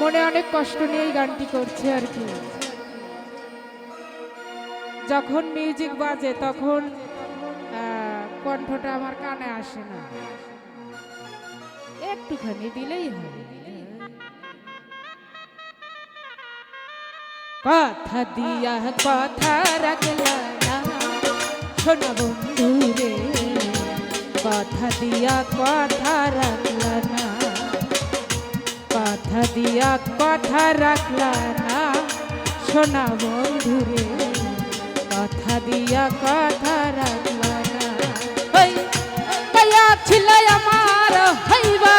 মনে অনেক কষ্ট নিয়ে এই গানটি করছে আর কি। যখন মিউজিক বাজে তখন কণ্ঠটা আমার কানে আসে না। একটুখানি দিলেই কথা দিয়া কথা রাখলা বন্ধু রে কথা দিয়া কথা রাখলা না। কথা দিয়া কথা রাখলা না সোনা বন্ধুরে কথা দিয়া কথা রাখলা না ছিল আমার হইবা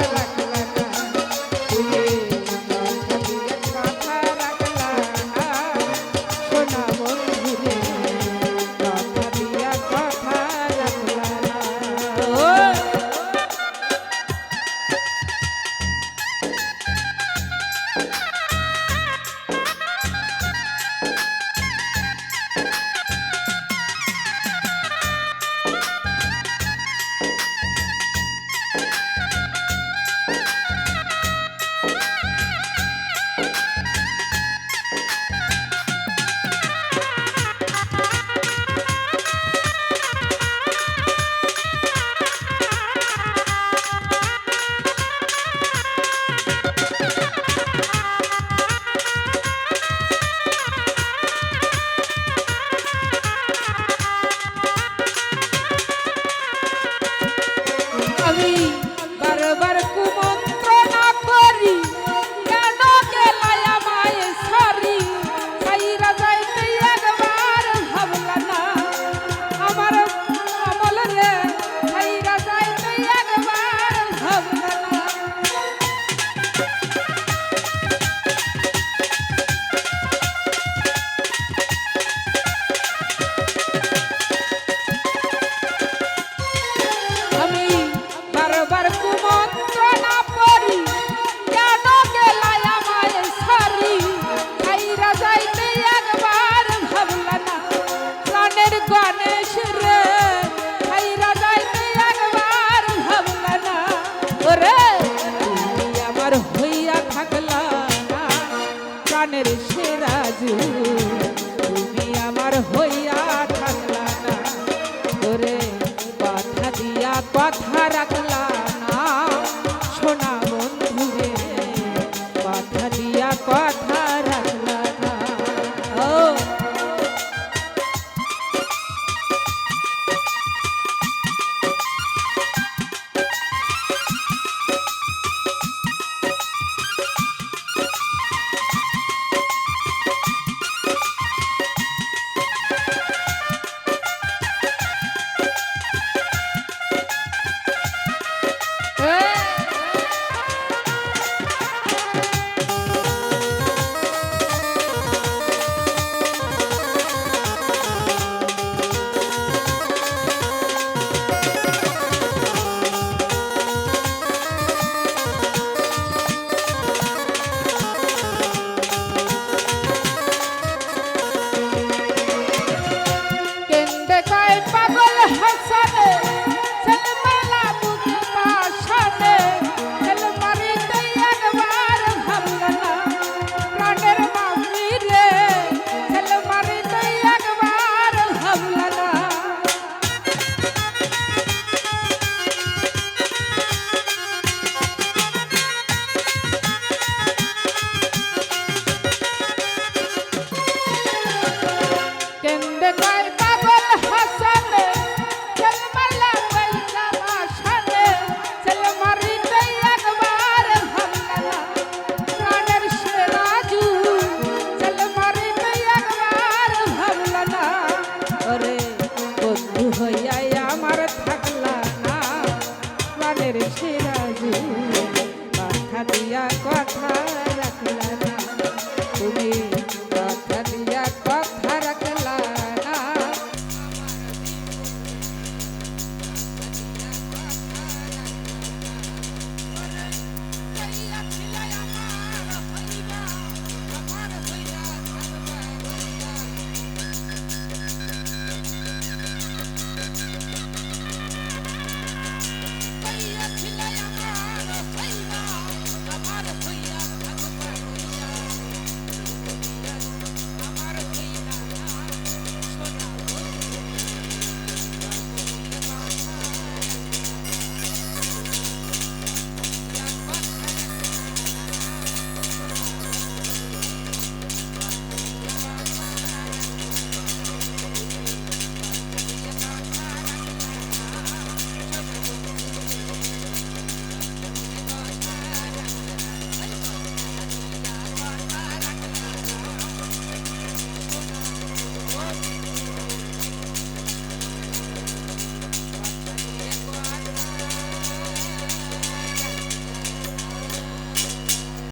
কথা প্রাণের সেরাজু তুমি